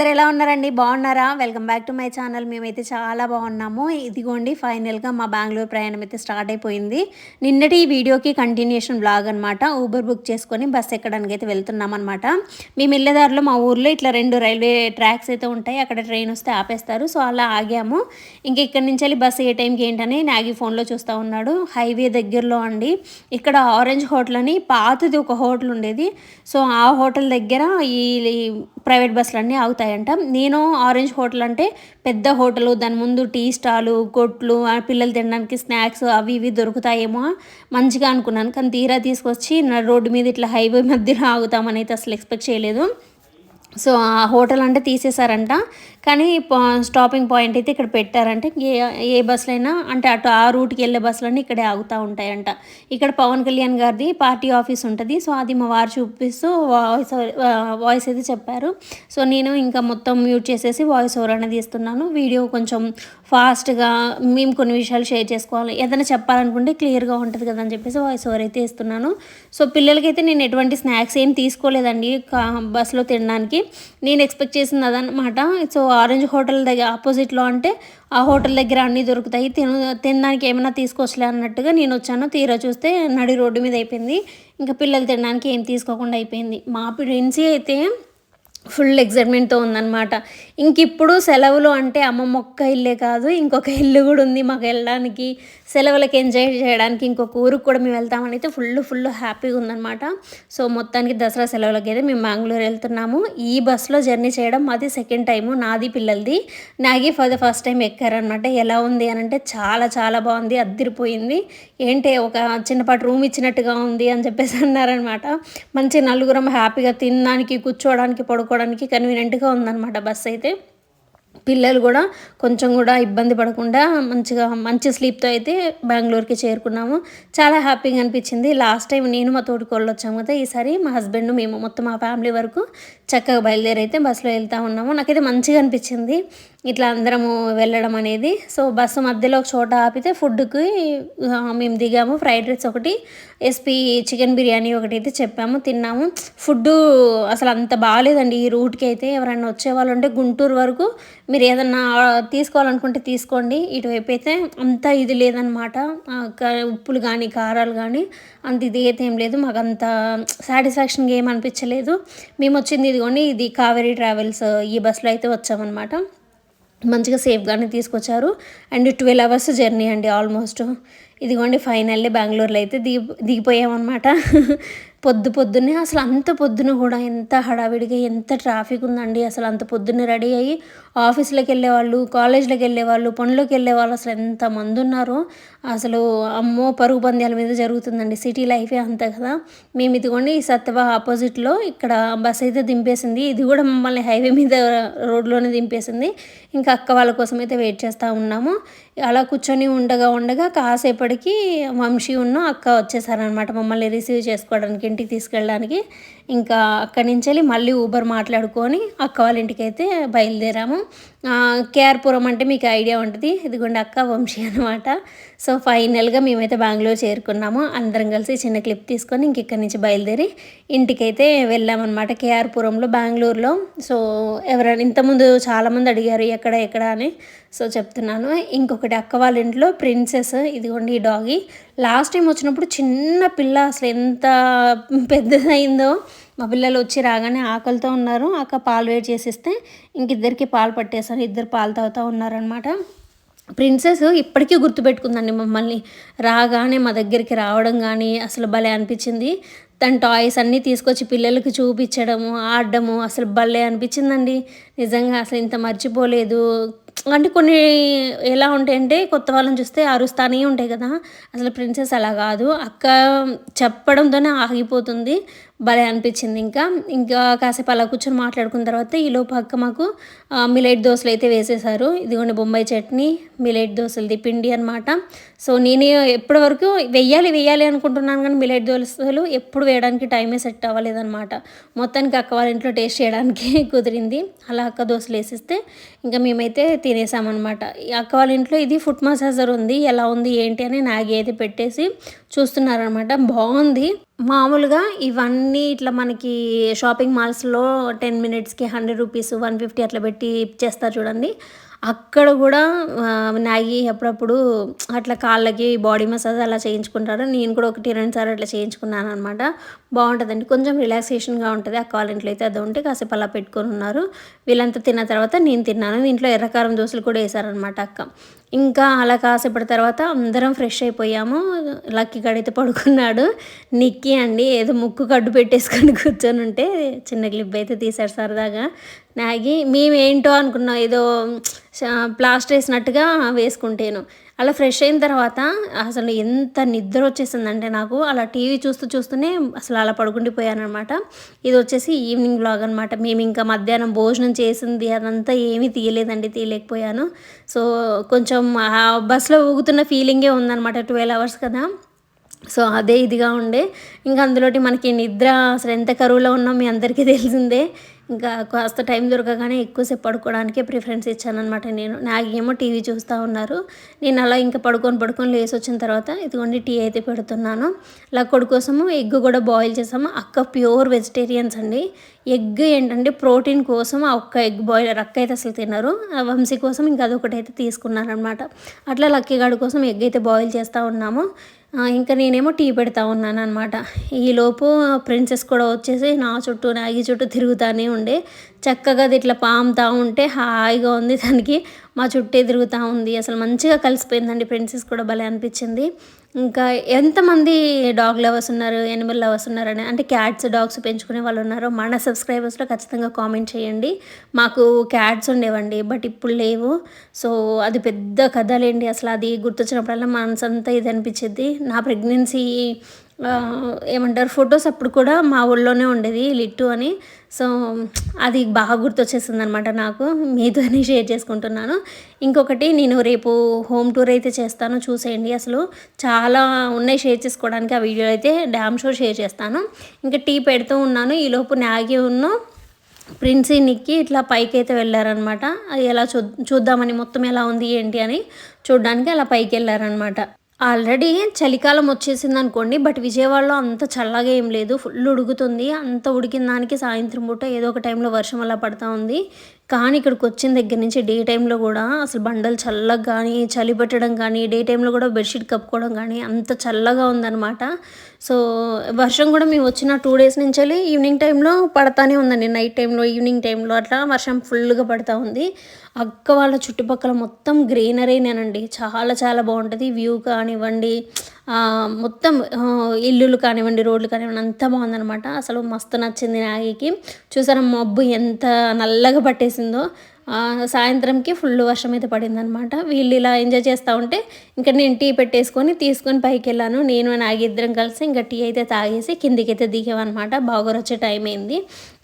అందరు ఎలా ఉన్నారండి? బాగున్నారా? Welcome back to my channel మేమైతే చాలా బాగున్నాము. ఇదిగోండి ఫైనల్గా మా బెంగళూరు ప్రయాణం అయితే స్టార్ట్ అయిపోయింది. నిన్నటి ఈ వీడియోకి కంటిన్యూషన్ బ్లాగ్ అనమాట ఊబర్ బుక్ చేసుకొని బస్ ఎక్కడానికి అయితే వెళ్తున్నాం అనమాట మేము వెళ్ళేదారిలో మా ఊర్లో ఇట్లా రెండు రైల్వే ట్రాక్స్ అయితే ఉంటాయి. అక్కడ ట్రైన్ వస్తే ఆపేస్తారు. సో అలా ఆగాము. ఇంకా ఇక్కడి నుంచి వెళ్ళి బస్సు ఏ టైంకి ఏంటని నాగి ఫోన్లో చూస్తూ ఉన్నాడు. హైవే దగ్గరలో అండి. ఇక్కడ ఆరెంజ్ హోటల్ అని పాతది ఒక హోటల్ ఉండేది. సో ఆ హోటల్ దగ్గర ఈ ప్రైవేట్ బస్సులన్నీ ఆగుతాయంట నేను ఆరెంజ్ హోటల్ అంటే పెద్ద హోటల్ దాని ముందు టీ స్టాలు కొట్లు పిల్లలు తినడానికి స్నాక్స్ అవి ఇవి దొరుకుతాయేమో మంచిగా అనుకున్నాను. కానీ తీరా తీసుకొచ్చి నా రోడ్డు మీద ఇట్లా హైవే మధ్యలో ఆగుతామని అయితే అసలు ఎక్స్పెక్ట్ చేయలేదు. సో ఆ హోటల్ అంటే తీసేశారంట. కానీ స్టాపింగ్ పాయింట్ అయితే ఇక్కడ పెట్టారంటే. ఏ ఏ బస్సులైనా అంటే అటు ఆ రూట్కి వెళ్ళే బస్సులన్నీ ఇక్కడే ఆగుతూ ఉంటాయంట. ఇక్కడ పవన్ కళ్యాణ్ గారిది పార్టీ ఆఫీస్ ఉంటుంది. సో అది మా వారు చూపిస్తూ వాయిస్ వాయిస్ అయితే చెప్పారు. సో నేను ఇంకా మొత్తం మ్యూట్ చేసేసి వాయిస్ ఓవర్ అనేది ఇస్తున్నాను. వీడియో కొంచెం ఫాస్ట్గా మేము కొన్ని విషయాలు షేర్ చేసుకోవాలి. ఏదైనా చెప్పాలనుకుంటే క్లియర్గా ఉంటుంది కదా అని చెప్పేసి వాయిస్ ఓవర్ అయితే ఇస్తున్నాను. సో పిల్లలకైతే నేను ఎటువంటి స్నాక్స్ ఏం తీసుకోలేదండి. బస్సులో తినడానికి. నేను ఎక్స్పెక్ట్ చేసింది అదనమాట సో ఆరెంజ్ హోటల్ దగ్గర ఆపోజిట్లో అంటే ఆ హోటల్ దగ్గర అన్నీ దొరుకుతాయి. తిన తినడానికి ఏమైనా తీసుకొచ్చలే అన్నట్టుగా నేను వచ్చాను. తీరా చూస్తే నడి రోడ్డు మీద అయిపోయింది. ఇంకా పిల్లలు తినడానికి ఏం తీసుకోకుండా అయిపోయింది. మా ప్రిన్సీ అయితే ఫుల్ ఎగ్జైట్మెంట్తో ఉందన్నమాట. ఇంక ఇప్పుడు సెలవులు అంటే అమ్మమ్మ ఒక్క ఇల్లే కాదు ఇంకొక ఇల్లు కూడా ఉంది మాకు వెళ్ళడానికి. సెలవులకి ఎంజాయ్ చేయడానికి ఇంకొక ఊరికి కూడా మేము వెళ్తామని అయితే ఫుల్ ఫుల్ హ్యాపీగా ఉందన్నమాట. సో మొత్తానికి దసరా సెలవులకి అయితే మేము బెంగళూరు వెళ్తున్నాము. ఈ బస్సులో జర్నీ చేయడం మాది సెకండ్ టైము నాది పిల్లలది. నాగి ఫర్ ద ఫస్ట్ టైం ఎక్కారనమాట ఎలా ఉంది అని అంటే చాలా చాలా బాగుంది అద్దరిపోయింది. ఏంటి ఒక చిన్నపాటి రూమ్ ఇచ్చినట్టుగా ఉంది అని చెప్పేసి అన్నారనమాట మంచి నలుగురం హ్యాపీగా తినడానికి కూర్చోవడానికి పడుకోవడానికి కన్వీనియంట్గా ఉందన్నమాట బస్ అయితే. పిల్లలు కూడా కొంచెం కూడా ఇబ్బంది పడకుండా మంచిగా మంచి స్లీప్తో అయితే బెంగళూరుకి చేరుకున్నాము. చాలా హ్యాపీగా అనిపించింది. లాస్ట్ టైం నేను మా తోటికోళ్ళు వచ్చాము కదా ఈసారి మా హస్బెండ్ మేము మొత్తం మా ఫ్యామిలీ వరకు చక్కగా బయలుదేరి అయితే బస్సులో వెళ్తూ ఉన్నాము. నాకైతే మంచిగా అనిపించింది. ఇట్లా అందరము వెళ్ళడం అనేది. సో బస్సు మధ్యలో ఒక చోట ఆపితే ఫుడ్కి మేము దిగాము. ఫ్రైడ్ రైస్ ఒకటి ఎస్పీ చికెన్ బిర్యానీ ఒకటి అయితే చెప్పాము. తిన్నాము. ఫుడ్ అసలు అంత బాగాలేదండి. ఈ రూట్కి అయితే ఎవరైనా వచ్చేవాళ్ళు ఉంటే గుంటూరు వరకు మీరు ఏదన్నా తీసుకోవాలనుకుంటే తీసుకోండి. ఇటువైపు అయితే అంత ఇది లేదనమాట. ఉప్పులు కానీ కారాలు కానీ అంత ఇది అయితే ఏం లేదు. మాకు అంత సాటిస్ఫాక్షన్గా ఏం అనిపించలేదు. మేము వచ్చింది ఇదిగోండి ఇది కావేరీ ట్రావెల్స్ ఈ బస్సులో అయితే వచ్చామన్నమాట మంచిగా సేఫ్గానే తీసుకొచ్చారు. అండ్ ట్వెల్వ్ అవర్స్ జర్నీ అండి ఆల్మోస్ట్. ఇదిగోండి ఫైనల్లీ బెంగళూరులో అయితే దిగి దిగిపోయామన్నమాట. పొద్దు పొద్దున్నే అసలు అంత పొద్దున కూడా ఎంత హడావిడిగా ఎంత ట్రాఫిక్ ఉందండి. అసలు అంత పొద్దున్నే రెడీ అయ్యి ఆఫీస్లోకి వెళ్ళేవాళ్ళు కాలేజ్లోకి వెళ్ళేవాళ్ళు పనులోకి వెళ్ళేవాళ్ళు అసలు ఎంత మంది ఉన్నారో. అసలు అమ్మో పరుగు పంద్యాల మీద జరుగుతుందండి సిటీ లైఫే అంత కదా. మేము ఇదిగోండి ఈ సత్యవ ఆపోజిట్లో ఇక్కడ బస్ అయితే దింపేసింది. ఇది కూడా మమ్మల్ని హైవే మీద రోడ్లోనే దింపేసింది. ఇంకా అక్క వాళ్ళ కోసం అయితే వెయిట్ చేస్తూ ఉన్నాము. అలా కూర్చొని ఉండగా ఉండగా కాసేపటికి వంశీ ఉన్న అక్క వచ్చేసారనమాట మమ్మల్ని రిసీవ్ చేసుకోవడానికి ఇంటికి తీసుకెళ్ళడానికి. ఇంకా అక్కడి నుంచి వెళ్ళి మళ్ళీ ఊబర్ మాట్లాడుకొని అక్క వాళ్ళ ఇంటికి అయితే బయలుదేరాము కేఆర్పురం అంటే మీకు ఐడియా ఉంటుంది. ఇదిగోండి అక్క వంశీ అనమాట సో ఫైనల్గా మేమైతే బెంగళూరు చేరుకున్నాము. అందరం కలిసి చిన్న క్లిప్ తీసుకొని ఇంక ఇక్కడి నుంచి బయలుదేరి ఇంటికైతే వెళ్ళామన్నమాట కేఆర్పురంలో బెంగళూరులో. సో ఎవరైనా ఇంతకుముందు చాలామంది అడిగారు ఎక్కడ ఎక్కడ అని. సో చెప్తున్నాను. ఇంకొకటి అక్క వాళ్ళ ఇంట్లో ప్రిన్సెస్ ఇదిగోండి ఈ డాగి. లాస్ట్ టైం వచ్చినప్పుడు చిన్న పిల్ల అసలు ఎంత పెద్దదైందో. మా పిల్లలు వచ్చి రాగానే ఆకలితో ఉన్నారు. అక్క పాలు వేడి చేసిస్తే ఇంకిద్దరికి పాలు పట్టేసాను ఇద్దరు పాలు తాగుతూ ఉన్నారనమాట ప్రిన్సెస్ ఇప్పటికీ గుర్తుపెట్టుకుందండి మమ్మల్ని. రాగానే మా దగ్గరికి రావడం కానీ అసలు భలే అనిపించింది. తన టాయ్స్ అన్నీ తీసుకొచ్చి పిల్లలకి చూపించడము ఆడడము అసలు భలే అనిపించిందండి. నిజంగా అసలు ఇంత మర్చిపోలేదు. అంటే కొన్ని ఎలా ఉంటాయంటే కొత్త వాళ్ళని చూస్తే అరుస్తానే ఉంటాయి కదా. అసలు ప్రిన్సెస్ అలా కాదు. అక్క చెప్పడంతోనే ఆగిపోతుంది. భలే అనిపించింది ఇంకా. ఇంకా కాసేపు అలా కూర్చొని మాట్లాడుకున్న తర్వాత ఈలో పక్క మాకు మిలైట్ దోశలు అయితే వేసేసారు. ఇదిగోండి బొంబాయి చట్నీ మిలైట్ దోశలది పిండి అనమాట సో నేను ఎప్పటి వరకు వెయ్యాలి వెయ్యాలి అనుకుంటున్నాను కానీ మిలైట్ దోశలు ఎప్పుడు వేయడానికి టైమే సెట్ అవ్వలేదన్నమాట. మొత్తానికి అక్క వాళ్ళ ఇంట్లో టేస్ట్ చేయడానికి కుదిరింది. అలా అక్క దోశలు వేసిస్తే ఇంకా మేమైతే తినేసామన్నమాట. అక్క వాళ్ళ ఇంట్లో ఇది ఫుడ్ మసాజర్ ఉంది ఎలా ఉంది ఏంటి అని నాగి అయితే పెట్టేసి చూస్తున్నారనమాట. బాగుంది. మామూలుగా ఇవన్నీ ఇట్లా మనకి షాపింగ్ మాల్స్లో టెన్ మినిట్స్కి హండ్రెడ్ రూపీస్ వన్ ఫిఫ్టీ అట్లా పెట్టి చేస్తారు చూడండి. అక్కడ కూడా నాగి అప్పుడప్పుడు అట్లా కాళ్ళకి బాడీ మసాజ్ అలా చేయించుకుంటారు. నేను కూడా ఒకటి రెండు సార్లు అట్లా చేయించుకున్నాను అనమాట బాగుంటుందండి. కొంచెం రిలాక్సేషన్గా ఉంటుంది. ఆ కాలింట్లో ఇంట్లో అయితే అది ఉంటే కాసేపు అలా పెట్టుకొని ఉన్నారు. వీళ్ళంతా తిన్న తర్వాత నేను తిన్నాను. దీంట్లో ఎర్రకారం దోశలు కూడా వేశారనమాట అక్క. ఇంకా అలా కాసేపటి తర్వాత అందరం ఫ్రెష్ అయిపోయాము. లక్కీ గడైతే పడుకున్నాడు. నిక్కి అండి ఏదో ముక్కు కడ్డు పెట్టేసుకొని కూర్చొని ఉంటే చిన్న క్లిప్ అయితే తీశాడు సరదాగా. నాగి మేమేంటో అనుకున్నాం ఏదో ప్లాస్టర్ వేసినట్టుగా వేసుకుంటేను. అలా ఫ్రెష్ అయిన తర్వాత అసలు ఎంత నిద్ర వచ్చేసిందంటే నాకు అలా టీవీ చూస్తూ చూస్తూనే అసలు అలా పడుకుండిపోయానమాట అనమాట ఇది వచ్చేసి ఈవినింగ్ బ్లాగ్ అనమాట మేము ఇంకా మధ్యాహ్నం భోజనం చేసింది అదంతా ఏమీ తీయలేదండి తీయలేకపోయాను. సో కొంచెం ఆ బస్సులో ఊగుతున్న ఫీలింగే ఉందన్నమాట ట్వెల్వ్ అవర్స్ కదా. సో అదే ఇదిగా ఉండే. ఇంకా అందులోటి మనకి నిద్ర అసలు ఎంత కరువులో ఉన్నాం మీ అందరికీ తెలిసిందే. ఇంకా కాస్త టైం దొరకగానే ఎక్కువసేపు పడుకోవడానికే ప్రిఫరెన్స్ ఇచ్చానమాట నేను. నాకేమో టీవీ చూస్తూ ఉన్నారు. నేను అలా ఇంకా పడుకొని పడుకొని లేసి వచ్చిన తర్వాత ఇదిగోండి టీ అయితే పెడుతున్నాను. లక్కడి కోసము ఎగ్ కూడా బాయిల్ చేసాము. అక్క ప్యూర్ వెజిటేరియన్స్ అండి. ఎగ్ ఏంటంటే ప్రోటీన్ కోసం ఆ ఒక్క ఎగ్ బాయిలర్ అక్క అయితే అసలు తినరు. ఆ వంశీ కోసం ఇంకా అదొకటి అయితే తీసుకున్నారనమాట అట్లా లక్కీ గాడి కోసం ఎగ్ అయితే బాయిల్ చేస్తూ ఉన్నాము. ఇంకా నేనేమో టీ పెడతా ఉన్నాను అనమాట ఈలోపు ప్రిన్సెస్ కూడా వచ్చేసి నా చుట్టూ నాగి చుట్టూ తిరుగుతూనే ఉండే. చక్కగా అది ఇట్లా పాముతా ఉంటే హాయిగా ఉంది దానికి. మా చుట్టే తిరుగుతూ ఉంది. అసలు మంచిగా కలిసిపోయిందండి ప్రిన్సెస్ కూడా భలే అనిపించింది. ఇంకా ఎంతమంది డాగ్ లవర్స్ ఉన్నారు ఎనిమల్ లవర్స్ ఉన్నారని అంటే క్యాట్స్ డాగ్స్ పెంచుకునే వాళ్ళు ఉన్నారు మన సబ్స్క్రైబర్స్లో ఖచ్చితంగా కామెంట్ చేయండి. మాకు క్యాట్స్ ఉండేవండి బట్ ఇప్పుడు లేవు. సో అది పెద్ద కథలేండి అసలు అది గుర్తొచ్చినప్పుడల్లా మనసు అంతా ఇది అనిపించింది నా ప్రెగ్నెన్సీ ఏమంటారు ఫొటోస్ అప్పుడు కూడా మా ఊళ్ళోనే ఉండేది లిట్టు అని. సో అది బాగా గుర్తొచ్చేసింది అనమాట నాకు. మీతోనే షేర్ చేసుకుంటున్నాను. ఇంకొకటి నేను రేపు హోమ్ టూర్ అయితే చేస్తాను చూసేయండి అసలు. చాలా ఉన్నాయి షేర్ చేసుకోవడానికి ఆ వీడియో అయితే డ్యామ్ షో షేర్ చేస్తాను. ఇంకా టీ పెడుతూ ఉన్నాను. ఈలోపు నాగి ఉన్న ప్రిన్సీ నిక్కి ఇట్లా పైకి అయితే వెళ్ళారనమాట. అది ఎలా చూ చూద్దామని మొత్తం ఎలా ఉంది ఏంటి అని చూడడానికి అలా పైకి వెళ్ళారనమాట ఆల్రెడీ చలికాలం వచ్చేసింది అనుకోండి బట్ విజయవాడలో అంత చల్లగా ఏం లేదు. ఫుల్ ఉడుకుతుంది. అంత ఉడికిన దానికి సాయంత్రం పూట ఏదో ఒక టైంలో వర్షం అలా పడుతూ ఉంది. కానీ ఇక్కడికి వచ్చిన దగ్గర నుంచి డే టైంలో కూడా అసలు బండలు చల్లగా కానీ చలి పెట్టడం కానీ డే టైంలో కూడా బెడ్షీట్ కప్పుకోవడం కానీ అంత చల్లగా ఉందన్నమాట. సో వర్షం కూడా మేము వచ్చిన టూ డేస్ నుంచి వెళ్ళి ఈవినింగ్ టైంలో పడతానే ఉందండి. నైట్ టైంలో ఈవినింగ్ టైంలో అట్లా వర్షం ఫుల్గా పడతా ఉంది. అక్క వాళ్ళ చుట్టుపక్కల మొత్తం గ్రీనరీనేనండి చాలా చాలా బాగుంటుంది. వ్యూ కానివ్వండి మొత్తం ఇల్లులు కానివ్వండి రోడ్లు కానివ్వండి అంతా బాగుందనమాట అసలు మస్తు నచ్చింది నాగికి చూసారా మబ్బు ఎంత నల్లగా పట్టేసింది. చేసిందో సాయంత్రంకి ఫుల్ వర్షం అయితే పడిందనమాట వీళ్ళు ఇలా ఎంజాయ్ చేస్తూ ఉంటే ఇంకా నేను టీ పెట్టేసుకొని తీసుకొని పైకి వెళ్ళాను నేను నాకు ఇద్దరం కలిసి ఇంకా టీ అయితే తాగేసి కిందికి అయితే దిగామన్నమాట. బావగారు వచ్చే టైం అయింది.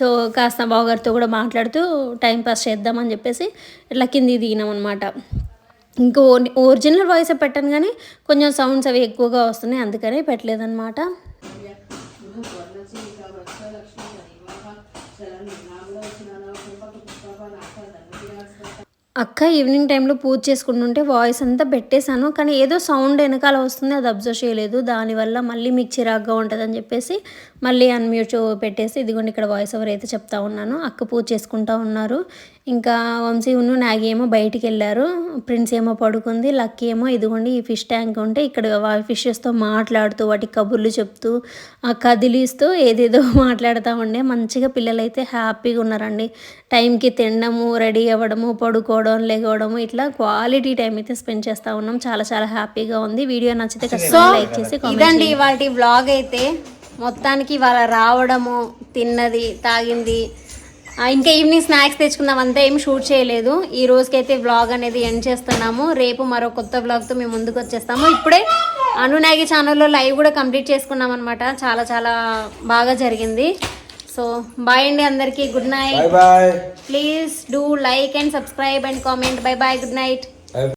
సో కాస్త బావగారితో కూడా మాట్లాడుతూ టైం పాస్ చేద్దామని చెప్పేసి ఇట్లా కిందికి దిగినాం అనమాట ఇంకో ఒరిజినల్ వాయిస్ పెట్టాను కానీ కొంచెం సౌండ్స్ అవి ఎక్కువగా వస్తున్నాయి. అందుకనే పెట్టలేదన్నమాట. అక్క ఈవినింగ్ టైంలో పూజ చేసుకుంటుంటే వాయిస్ అంతా పెట్టేశాను కానీ ఏదో సౌండ్ వెనకాల వస్తుంది అది అబ్జర్వ్ చేయలేదు. దానివల్ల మళ్ళీ మీకు చిరాగ్గా ఉంటుందని చెప్పేసి మళ్ళీ అన్మ్యూట్ పెట్టేసి ఇదిగోండి ఇక్కడ వాయిస్ ఓవర్ అయితే చెప్తా ఉన్నాను. అక్క పూజ చేసుకుంటా ఉన్నారు. ఇంకా వంశీ ఉన్ను నాగి ఏమో బయటికి వెళ్ళారు. ప్రిన్స్ ఏమో పడుకుంది. లక్కీ ఏమో ఇదిగోండి ఈ ఫిష్ ట్యాంక్ ఉంటే ఇక్కడ ఫిషెస్తో మాట్లాడుతూ వాటి కబుర్లు చెప్తూ ఆ కదిలిస్తూ ఏదేదో మాట్లాడుతూ ఉండే. మంచిగా పిల్లలు అయితే హ్యాపీగా ఉన్నారండి. టైంకి తినడము రెడీ అవ్వడము పడుకోవడం లెగవడము ఇట్లా క్వాలిటీ టైం అయితే స్పెండ్ చేస్తూ ఉన్నాం. చాలా చాలా హ్యాపీగా ఉంది. వీడియో నచ్చితే ఖచ్చితంగా లైక్ చేసి ఇదండి వాటి వ్లాగ్ అయితే. మొత్తానికి ఇవాళ రావడము తిన్నది తాగింది ఇంకా ఈవినింగ్ స్నాక్స్ తెచ్చుకుందాం అంతా ఏం షూట్ చేయలేదు. ఈ రోజుకైతే వ్లాగ్ అనేది ఎండ్ చేస్తున్నాము. రేపు మరో కొత్త వ్లాగ్తో మేము ముందుకు వచ్చేస్తాము. ఇప్పుడే అనునాగి ఛానల్లో లైవ్ కూడా కంప్లీట్ చేసుకున్నాం అనమాట చాలా చాలా బాగా జరిగింది. సో బాయ్ అండి అందరికీ. Good night please do like and subscribe and comment bye bye good night